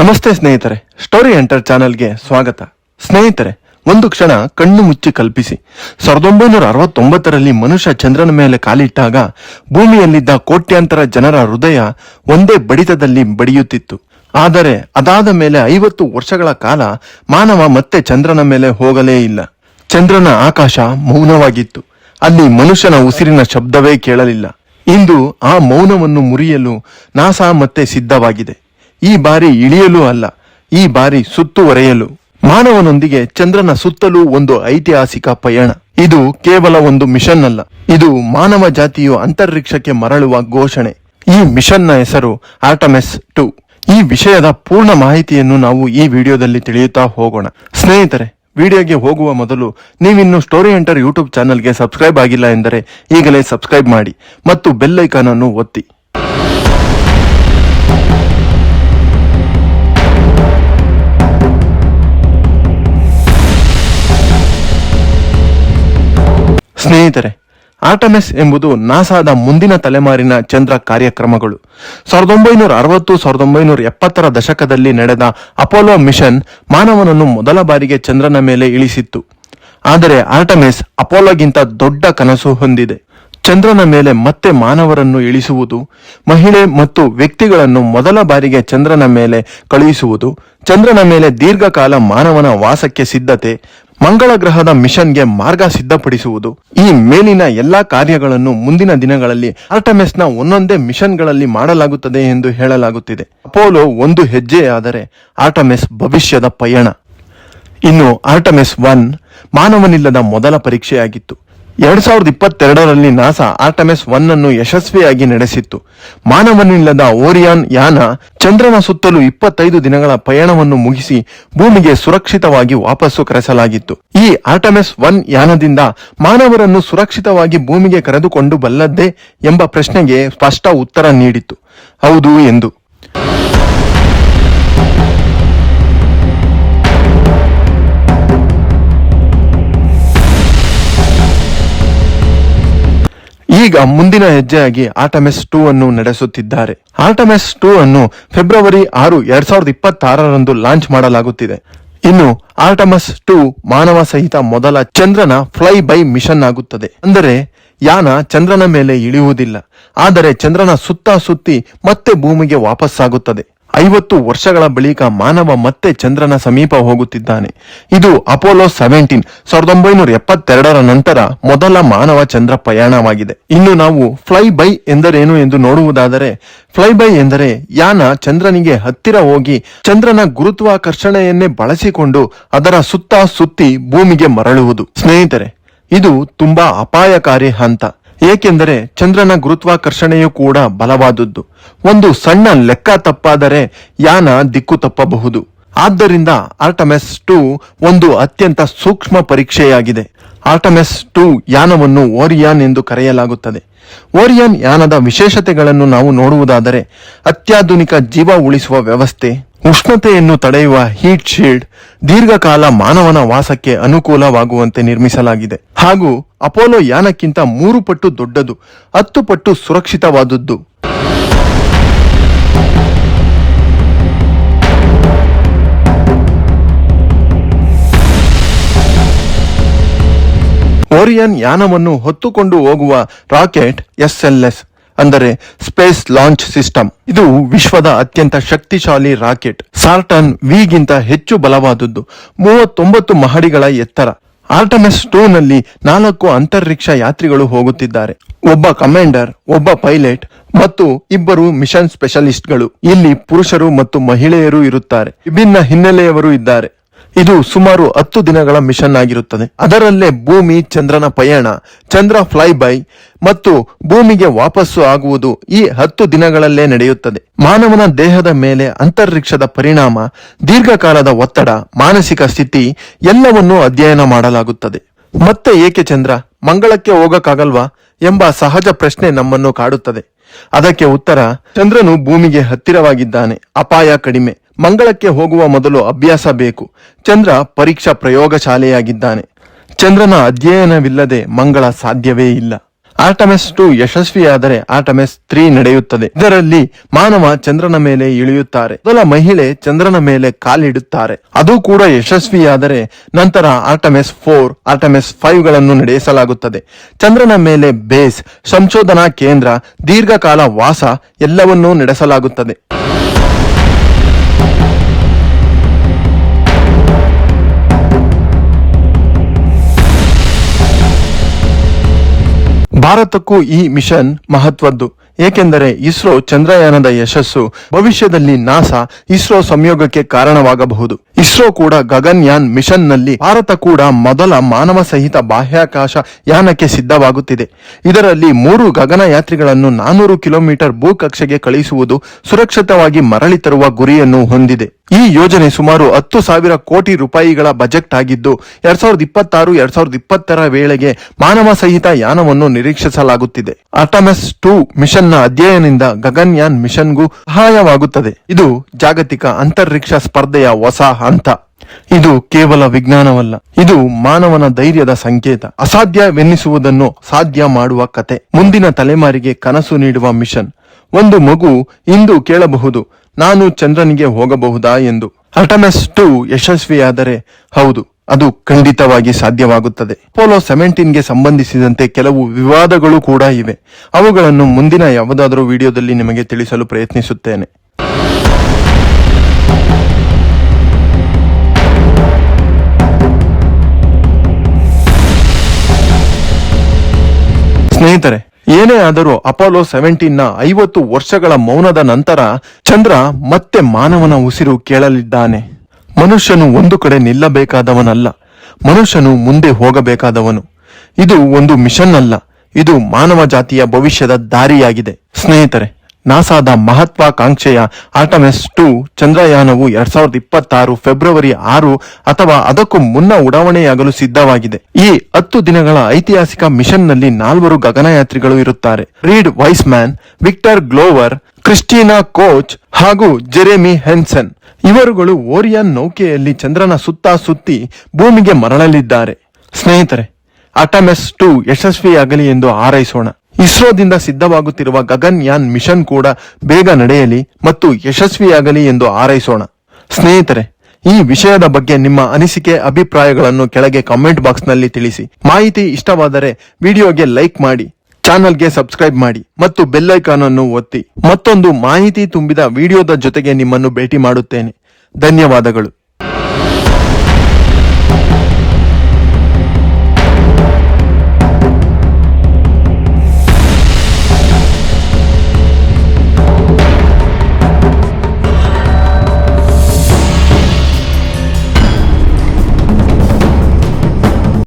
ನಮಸ್ತೆ ಸ್ನೇಹಿತರೆ story enter ಚಾನೆಲ್ಗೆ ಸ್ವಾಗತ. ಸ್ನೇಹಿತರೆ, ಒಂದು ಕ್ಷಣ ಕಣ್ಣು ಮುಚ್ಚಿ ಕಲ್ಪಿಸಿ. ಸಾವಿರದ ಒಂಬೈನೂರ ಅರವತ್ತೊಂಬತ್ತರಲ್ಲಿ ಮನುಷ್ಯ ಚಂದ್ರನ ಮೇಲೆ ಕಾಲಿಟ್ಟಾಗ ಭೂಮಿಯಲ್ಲಿದ್ದ ಕೋಟ್ಯಾಂತರ ಜನರ ಹೃದಯ ಒಂದೇ ಬಡಿತದಲ್ಲಿ ಬಡಿಯುತ್ತಿತ್ತು. ಆದರೆ ಅದಾದ ಮೇಲೆ ಐವತ್ತು ವರ್ಷಗಳ ಕಾಲ ಮಾನವ ಮತ್ತೆ ಚಂದ್ರನ ಮೇಲೆ ಹೋಗಲೇ ಇಲ್ಲ. ಚಂದ್ರನ ಆಕಾಶ ಮೌನವಾಗಿತ್ತು. ಅಲ್ಲಿ ಮನುಷ್ಯನ ಉಸಿರಿನ ಶಬ್ದವೇ ಕೇಳಲಿಲ್ಲ. ಇಂದು ಆ ಮೌನವನ್ನು ಮುರಿಯಲು ನಾಸಾ ಮತ್ತೆ ಸಿದ್ಧವಾಗಿದೆ. ಈ ಬಾರಿ ಇಳಿಯಲು ಅಲ್ಲ, ಈ ಬಾರಿ ಸುತ್ತುವರೆಯಲು. ಮಾನವನೊಂದಿಗೆ ಚಂದ್ರನ ಸುತ್ತಲೂ ಒಂದು ಐತಿಹಾಸಿಕ ಪಯಣ. ಇದು ಕೇವಲ ಒಂದು ಮಿಷನ್ ಅಲ್ಲ, ಇದು ಮಾನವ ಜಾತಿಯು ಅಂತರಿಕ್ಷಕ್ಕೆ ಮರಳುವ ಘೋಷಣೆ. ಈ ಮಿಷನ್ನ ಹೆಸರು ಆರ್ಟಮೆಸ್ ಟು. ಈ ವಿಷಯದ ಪೂರ್ಣ ಮಾಹಿತಿಯನ್ನು ನಾವು ಈ ವಿಡಿಯೋದಲ್ಲಿ ತಿಳಿಯುತ್ತಾ ಹೋಗೋಣ. ಸ್ನೇಹಿತರೆ, ವಿಡಿಯೋಗೆ ಹೋಗುವ ಮೊದಲು ನೀವಿನ್ನು ಸ್ಟೋರಿ ಎಂಟರ್ ಯೂಟ್ಯೂಬ್ ಚಾನಲ್ಗೆ ಸಬ್ಸ್ಕ್ರೈಬ್ ಆಗಿಲ್ಲ ಎಂದರೆ ಈಗಲೇ ಸಬ್ಸ್ಕ್ರೈಬ್ ಮಾಡಿ ಮತ್ತು ಬೆಲ್ ಐಕಾನ್ ಅನ್ನು ಒತ್ತಿ. ಸ್ನೇಹಿತರೆ, ಆರ್ಟಮೆಸ್ ಎಂಬುದು ನಾಸಾದ ಮುಂದಿನ ತಲೆಮಾರಿನ ಚಂದ್ರ ಕಾರ್ಯಕ್ರಮಗಳು. ಸಾವಿರದ ಒಂಬೈನೂರ ಅರವತ್ತು, ಸಾವಿರದ ಒಂಬೈನೂರ ಎಪ್ಪತ್ತರ ದಶಕದಲ್ಲಿ ನಡೆದ ಅಪೋಲೋ ಮಿಷನ್ ಮಾನವನನ್ನು ಮೊದಲ ಬಾರಿಗೆ ಚಂದ್ರನ ಮೇಲೆ ಇಳಿಸಿತ್ತು. ಆದರೆ ಆರ್ಟಮೆಸ್ ಅಪೋಲೋಗಿಂತ ದೊಡ್ಡ ಕನಸು ಹೊಂದಿದೆ. ಚಂದ್ರನ ಮೇಲೆ ಮತ್ತೆ ಮಾನವರನ್ನು ಇಳಿಸುವುದು, ಮಹಿಳೆ ಮತ್ತು ವ್ಯಕ್ತಿಗಳನ್ನು ಮೊದಲ ಬಾರಿಗೆ ಚಂದ್ರನ ಮೇಲೆ ಕಳುಹಿಸುವುದು, ಚಂದ್ರನ ಮೇಲೆ ದೀರ್ಘಕಾಲ ಮಾನವನ ವಾಸಕ್ಕೆ ಸಿದ್ಧತೆ ಮಂಗಳ ಗ್ರಹದ ಮಿಷನ್ಗೆ ಮಾರ್ಗ ಸಿದ್ಧಪಡಿಸುವುದು. ಈ ಮೇಲಿನ ಎಲ್ಲಾ ಕಾರ್ಯಗಳನ್ನು ಮುಂದಿನ ದಿನಗಳಲ್ಲಿ ಆರ್ಟಮೆಸ್ನ ಒಂದೊಂದೇ ಮಿಷನ್ಗಳಲ್ಲಿ ಮಾಡಲಾಗುತ್ತದೆ ಎಂದು ಹೇಳಲಾಗುತ್ತಿದೆ. ಅಪೋಲೋ ಒಂದು ಹೆಜ್ಜೆಯಾದರೆ ಆರ್ಟಮೆಸ್ ಭವಿಷ್ಯದ ಪಯಣ. ಇನ್ನು ಆರ್ಟಮೆಸ್ ಒನ್ ಮಾನವನಿಲ್ಲದ ಮೊದಲ ಪರೀಕ್ಷೆಯಾಗಿತ್ತು. ಎರಡ್ ಸಾವಿರದ ಇಪ್ಪತ್ತೆರಡರಲ್ಲಿ ನಾಸಾ ಆರ್ಟಮೆಸ್ ಒನ್ ಅನ್ನು ಯಶಸ್ವಿಯಾಗಿ ನಡೆಸಿತ್ತು. ಮಾನವನಿಲ್ಲದ ಓರಿಯಾನ್ ಯಾನ ಚಂದ್ರನ ಸುತ್ತಲೂ ಇಪ್ಪತ್ತೈದು ದಿನಗಳ ಪಯಣವನ್ನು ಮುಗಿಸಿ ಭೂಮಿಗೆ ಸುರಕ್ಷಿತವಾಗಿ ವಾಪಸ್ಸು ಕರೆಸಲಾಗಿತ್ತು. ಈ ಆರ್ಟಮೆಸ್ ಒನ್ ಯಾನದಿಂದ ಮಾನವರನ್ನು ಸುರಕ್ಷಿತವಾಗಿ ಭೂಮಿಗೆ ಕರೆದುಕೊಂಡು ಬಲ್ಲದ್ದೇ ಎಂಬ ಪ್ರಶ್ನೆಗೆ ಸ್ಪಷ್ಟ ಉತ್ತರ ನೀಡಿತು ಹೌದು ಎಂದು. ಈಗ ಮುಂದಿನ ಹೆಜ್ಜೆಯಾಗಿ ಆಟಮೆಸ್ ಟೂ ಅನ್ನು ನಡೆಸುತ್ತಿದ್ದಾರೆ. ಆಟಮೆಸ್ ಟೂ ಅನ್ನು ಫೆಬ್ರವರಿ ಆರು ಎರಡ್ ಸಾವಿರದ ಇಪ್ಪತ್ತಾರರಂದು ಲಾಂಚ್ ಮಾಡಲಾಗುತ್ತಿದೆ. ಇನ್ನು ಆರ್ಟಮಸ್ ಟೂ ಮಾನವ ಸಹಿತ ಮೊದಲ ಚಂದ್ರನ ಫ್ಲೈ ಬೈ ಮಿಷನ್ ಆಗುತ್ತದೆ. ಅಂದರೆ ಯಾನ ಚಂದ್ರನ ಮೇಲೆ ಇಳಿಯುವುದಿಲ್ಲ. ಆದರೆ ಚಂದ್ರನ ಸುತ್ತ ಸುತ್ತಿ ಮತ್ತೆ ಭೂಮಿಗೆ ವಾಪಸ್ಸಾಗುತ್ತದೆ. ಐವತ್ತು ವರ್ಷಗಳ ಬಳಿಕ ಮಾನವ ಮತ್ತೆ ಚಂದ್ರನ ಸಮೀಪ ಹೋಗುತ್ತಿದ್ದಾನೆ. ಇದು ಅಪೋಲೋ ಸೆವೆಂಟೀನ್, ಸಾವಿರದ ಒಂಬೈನೂರ ಎಪ್ಪತ್ತೆರಡರ ನಂತರ ಮೊದಲ ಮಾನವ ಚಂದ್ರ ಪ್ರಯಾಣವಾಗಿದೆ. ಇನ್ನು ನಾವು ಫ್ಲೈ ಬೈ ಎಂದರೇನು ಎಂದು ನೋಡುವುದಾದರೆ, ಫ್ಲೈ ಬೈ ಎಂದರೆ ಯಾನ ಚಂದ್ರನಿಗೆ ಹತ್ತಿರ ಹೋಗಿ ಚಂದ್ರನ ಗುರುತ್ವಾಕರ್ಷಣೆಯನ್ನೇ ಬಳಸಿಕೊಂಡು ಅದರ ಸುತ್ತ ಸುತ್ತಿ ಭೂಮಿಗೆ ಮರಳುವುದು. ಸ್ನೇಹಿತರೆ, ಇದು ತುಂಬಾ ಅಪಾಯಕಾರಿ ಹಂತ. ಏಕೆಂದರೆ ಚಂದ್ರನ ಗುರುತ್ವಾಕರ್ಷಣೆಯು ಕೂಡ ಬಲವಾದದ್ದು. ಒಂದು ಸಣ್ಣ ಲೆಕ್ಕ ತಪ್ಪಾದರೆ ಯಾನ ದಿಕ್ಕು ತಪ್ಪಬಹುದು. ಆದ್ದರಿಂದ ಆರ್ಟಮೆಸ್ ಟು ಒಂದು ಅತ್ಯಂತ ಸೂಕ್ಷ್ಮ ಪರೀಕ್ಷೆಯಾಗಿದೆ. ಆರ್ಟಮೆಸ್ ಟು ಯಾನವನ್ನು ಓರಿಯಾನ್ ಎಂದು ಕರೆಯಲಾಗುತ್ತದೆ. ಓರಿಯಾನ್ ಯಾನದ ವಿಶೇಷತೆಗಳನ್ನು ನಾವು ನೋಡುವುದಾದರೆ ಅತ್ಯಾಧುನಿಕ ಜೀವ ಉಳಿಸುವ ವ್ಯವಸ್ಥೆ ಉಷ್ಣತೆಯನ್ನು ತಡೆಯುವ ಹೀಟ್ ಶೀಲ್ಡ್ ದೀರ್ಘಕಾಲ ಮಾನವನ ವಾಸಕ್ಕೆ ಅನುಕೂಲವಾಗುವಂತೆ ನಿರ್ಮಿಸಲಾಗಿದೆ. ಹಾಗೂ ಅಪೋಲೋ ಯಾನಕ್ಕಿಂತ ಮೂರು ಪಟ್ಟು ದೊಡ್ಡದು, ಹತ್ತು ಪಟ್ಟು ಸುರಕ್ಷಿತವಾದದ್ದು. ಓರಿಯನ್ ಯಾನವನ್ನು ಹೊತ್ತುಕೊಂಡು ಹೋಗುವ ರಾಕೆಟ್ ಎಸ್ಎಲ್ಎಸ್ ಅಂದರೆ ಸ್ಪೇಸ್ ಲಾಂಚ್ ಸಿಸ್ಟಮ್. ಇದು ವಿಶ್ವದ ಅತ್ಯಂತ ಶಕ್ತಿಶಾಲಿ ರಾಕೆಟ್. ಸಾರ್ಟನ್ ವಿಗಿಂತ ಹೆಚ್ಚು ಬಲವಾದದ್ದು. ಮೂವತ್ತೊಂಬತ್ತು ಮಹಡಿಗಳ ಎತ್ತರ. ಆರ್ಟಮೆಸ್ ಟೂ ನಲ್ಲಿ ನಾಲ್ಕು ಅಂತರಿಕ್ಷ ಯಾತ್ರಿಗಳು ಹೋಗುತ್ತಿದ್ದಾರೆ. ಒಬ್ಬ ಕಮಾಂಡರ್, ಒಬ್ಬ ಪೈಲಟ್ ಮತ್ತು ಇಬ್ಬರು ಮಿಷನ್ ಸ್ಪೆಷಲಿಸ್ಟ್ಗಳು. ಇಲ್ಲಿ ಪುರುಷರು ಮತ್ತು ಮಹಿಳೆಯರು ಇರುತ್ತಾರೆ. ವಿಭಿನ್ನ ಹಿನ್ನೆಲೆಯವರು ಇದ್ದಾರೆ. ಇದು ಸುಮಾರು ಹತ್ತು ದಿನಗಳ ಮಿಷನ್ ಆಗಿರುತ್ತದೆ. ಅದರಲ್ಲೇ ಭೂಮಿ, ಚಂದ್ರನ ಪಯಣ, ಚಂದ್ರ ಫ್ಲೈ ಬೈ ಮತ್ತು ಭೂಮಿಗೆ ವಾಪಸ್ಸು ಆಗುವುದು ಈ ಹತ್ತು ದಿನಗಳಲ್ಲೇ ನಡೆಯುತ್ತದೆ. ಮಾನವನ ದೇಹದ ಮೇಲೆ ಅಂತರಿಕ್ಷದ ಪರಿಣಾಮ, ದೀರ್ಘಕಾಲದ ಒತ್ತಡ, ಮಾನಸಿಕ ಸ್ಥಿತಿ ಎಲ್ಲವನ್ನೂ ಅಧ್ಯಯನ ಮಾಡಲಾಗುತ್ತದೆ. ಮತ್ತೆ ಏಕೆ ಚಂದ್ರ? ಮಂಗಳಕ್ಕೆ ಹೋಗಕ್ಕಾಗಲ್ವಾ ಎಂಬ ಸಹಜ ಪ್ರಶ್ನೆ ನಮ್ಮನ್ನು ಕಾಡುತ್ತದೆ. ಅದಕ್ಕೆ ಉತ್ತರ, ಚಂದ್ರನು ಭೂಮಿಗೆ ಹತ್ತಿರವಾಗಿದ್ದಾನೆ. ಅಪಾಯ ಕಡಿಮೆ. ಮಂಗಳಕ್ಕೆ ಹೋಗುವ ಮೊದಲು ಅಭ್ಯಾಸ ಬೇಕು. ಚಂದ್ರ ಪರೀಕ್ಷಾ ಪ್ರಯೋಗಶಾಲೆಯಾಗಿದ್ದಾನೆ. ಚಂದ್ರನ ಅಧ್ಯಯನವಿಲ್ಲದೆ ಮಂಗಳ ಸಾಧ್ಯವೇ ಇಲ್ಲ. ಆರ್ಟಮೆಸ್ ಟು ಯಶಸ್ವಿಯಾದರೆ ಆರ್ಟಮೆಸ್ ತ್ರೀ ನಡೆಯುತ್ತದೆ. ಇದರಲ್ಲಿ ಮಾನವ ಚಂದ್ರನ ಮೇಲೆ ಇಳಿಯುತ್ತಾರೆ. ಮೊದಲ ಮಹಿಳೆ ಚಂದ್ರನ ಮೇಲೆ ಕಾಲಿಡುತ್ತಾರೆ. ಅದು ಕೂಡ ಯಶಸ್ವಿಯಾದರೆ ನಂತರ ಆರ್ಟಮೆಸ್ ಫೋರ್, ಆರ್ಟಮೆಸ್ ಫೈವ್ಗಳನ್ನು ನಡೆಸಲಾಗುತ್ತದೆ. ಚಂದ್ರನ ಮೇಲೆ ಬೇಸ್, ಸಂಶೋಧನಾ ಕೇಂದ್ರ, ದೀರ್ಘಕಾಲ ವಾಸ ಎಲ್ಲವನ್ನೂ ನಡೆಸಲಾಗುತ್ತದೆ. ಭಾರತಕ್ಕೂ ಈ ಮಿಷನ್ ಮಹತ್ವದ್ದು. ಏಕೆಂದರೆ ಇಸ್ರೋ ಚಂದ್ರಯಾನದ ಯಶಸ್ಸು ಭವಿಷ್ಯದಲ್ಲಿ ನಾಸಾ ಇಸ್ರೋ ಸಂಯೋಗಕ್ಕೆ ಕಾರಣವಾಗಬಹುದು. ಇಸ್ರೋ ಕೂಡ ಗಗನ್ಯಾನ್ ಮಿಷನ್ನಲ್ಲಿ ಭಾರತ ಕೂಡ ಮೊದಲ ಮಾನವ ಸಹಿತ ಬಾಹ್ಯಾಕಾಶ ಯಾನಕ್ಕೆ ಸಿದ್ಧವಾಗುತ್ತಿದೆ. ಇದರಲ್ಲಿ ಮೂರು ಗಗನಯಾತ್ರಿಗಳನ್ನು ನಾನೂರು ಕಿಲೋಮೀಟರ್ ಭೂಕಕ್ಷೆಗೆ ಕಳುಹಿಸುವುದು ಸುರಕ್ಷಿತವಾಗಿ ಮರಳಿ ತರುವ ಗುರಿಯನ್ನು ಹೊಂದಿದೆ. ಈ ಯೋಜನೆ ಸುಮಾರು ಹತ್ತು ಸಾವಿರ ಕೋಟಿ ರೂಪಾಯಿಗಳ ಬಜೆಟ್ ಆಗಿದ್ದು, ಎರಡ್ ಸಾವಿರದ ಇಪ್ಪತ್ತಾರು, ಎರಡ್ ಸಾವಿರದ ಇಪ್ಪತ್ತರ ವೇಳೆಗೆ ಮಾನವ ಸಹಿತ ಯಾನವನ್ನು ನಿರೀಕ್ಷಿಸಲಾಗುತ್ತಿದೆ. ಅಟಮಸ್ ಟೂ ಮಿಷನ್ನ ಅಧ್ಯಯನದಿಂದ ಗಗನ್ಯಾನ್ ಮಿಷನ್ಗೂ ಸಹಾಯವಾಗುತ್ತದೆ. ಇದು ಜಾಗತಿಕ ಅಂತರಿಕ್ಷ ಸ್ಪರ್ಧೆಯ ಹೊಸ ಹಂತ ಇದು ಕೇವಲ ವಿಜ್ಞಾನವಲ್ಲ. ಇದು ಮಾನವನ ಧೈರ್ಯದ ಸಂಕೇತ. ಅಸಾಧ್ಯವೆನ್ನಿಸುವುದನ್ನು ಸಾಧ್ಯ ಮಾಡುವ ಕತೆ. ಮುಂದಿನ ತಲೆಮಾರಿಗೆ ಕನಸು ನೀಡುವ ಮಿಷನ್. ಒಂದು ಮಗು ಇಂದು ಕೇಳಬಹುದು, ನಾನು ಚಂದ್ರನಿಗೆ ಹೋಗಬಹುದಾ ಎಂದು. ಅಟಮಸ್ ಟು ಯಶಸ್ವಿಯಾದರೆ ಹೌದು, ಅದು ಖಂಡಿತವಾಗಿ ಸಾಧ್ಯವಾಗುತ್ತದೆ. ಅಪೋಲೋ ಸೆವೆಂಟೀನ್ಗೆ ಸಂಬಂಧಿಸಿದಂತೆ ಕೆಲವು ವಿವಾದಗಳು ಕೂಡ ಇವೆ. ಅವುಗಳನ್ನು ಮುಂದಿನ ಯಾವುದಾದರೂ ವಿಡಿಯೋದಲ್ಲಿ ನಿಮಗೆ ತಿಳಿಸಲು ಪ್ರಯತ್ನಿಸುತ್ತೇನೆ. ಸ್ನೇಹಿತರೆ, ಏನೇ ಆದರೂ ಅಪೋಲೋ ಸೆವೆಂಟೀನ್ನ ಐವತ್ತು ವರ್ಷಗಳ ಮೌನದ ನಂತರ ಚಂದ್ರ ಮತ್ತೆ ಮಾನವನ ಉಸಿರು ಕೇಳಲಿದ್ದಾನೆ. ಮನುಷ್ಯನು ಒಂದು ಕಡೆ ನಿಲ್ಲಬೇಕಾದವನಲ್ಲ, ಮನುಷ್ಯನು ಮುಂದೆ ಹೋಗಬೇಕಾದವನು. ಇದು ಒಂದು ಮಿಷನ್ ಅಲ್ಲ ಇದು ಮಾನವ ಜಾತಿಯ ಭವಿಷ್ಯದ ದಾರಿಯಾಗಿದೆ. ಸ್ನೇಹಿತರೆ ನಾಸಾದ ಮಹತ್ವಾಕಾಂಕ್ಷೆಯ ಆರ್ಟಮೆಸ್ ಟು ಚಂದ್ರಯಾನವು ಎರಡ್ ಸಾವಿರದ ಇಪ್ಪತ್ತಾರು ಫೆಬ್ರವರಿ ಆರು ಅಥವಾ ಅದಕ್ಕೂ ಮುನ್ನ ಉಡಾವಣೆಯಾಗಲು ಸಿದ್ಧವಾಗಿದೆ. ಈ ಹತ್ತು ದಿನಗಳ ಐತಿಹಾಸಿಕ ಮಿಷನ್ನಲ್ಲಿ ನಾಲ್ವರು ಗಗನಯಾತ್ರಿಗಳು ಇರುತ್ತಾರೆ. Reid Wiseman Victor Glover, Christina Koch ಹಾಗೂ ಜೆರೆಮಿ ಹೆನ್ಸನ್. ಇವರುಗಳು ಓರಿಯನ್ ನೌಕೆಯಲ್ಲಿ ಚಂದ್ರನ ಸುತ್ತ ಸುತ್ತಿ ಭೂಮಿಗೆ ಮರಳಲಿದ್ದಾರೆ. ಸ್ನೇಹಿತರೆ ಅಟಮೆಸ್ ಟು ಯಶಸ್ವಿಯಾಗಲಿ ಎಂದು ಹಾರೈಸೋಣ. ಇಸ್ರೋದಿಂದ ಸಿದ್ಧವಾಗುತ್ತಿರುವ ಗಗನ್ಯಾನ್ ಮಿಷನ್ ಕೂಡ ಬೇಗ ನಡೆಯಲಿ ಮತ್ತು ಯಶಸ್ವಿಯಾಗಲಿ ಎಂದು ಹಾರೈಸೋಣ. ಸ್ನೇಹಿತರೆ, ಈ ವಿಷಯದ ಬಗ್ಗೆ ನಿಮ್ಮ ಅನಿಸಿಕೆ, ಅಭಿಪ್ರಾಯಗಳನ್ನು ಕೆಳಗೆ ಕಾಮೆಂಟ್ ಬಾಕ್ಸ್ನಲ್ಲಿ ತಿಳಿಸಿ. ಮಾಹಿತಿ ಇಷ್ಟವಾದರೆ ವಿಡಿಯೋಗೆ ಲೈಕ್ ಮಾಡಿ, ಚಾನಲ್ಗೆ ಸಬ್ಸ್ಕ್ರೈಬ್ ಮಾಡಿ ಮತ್ತು ಬೆಲ್ಲೈಕಾನ್ ಅನ್ನು ಒತ್ತಿ. ಮತ್ತೊಂದು ಮಾಹಿತಿ ತುಂಬಿದ ವಿಡಿಯೋದ ಜೊತೆಗೆ ನಿಮ್ಮನ್ನು ಭೇಟಿ ಮಾಡುತ್ತೇನೆ. ಧನ್ಯವಾದಗಳು.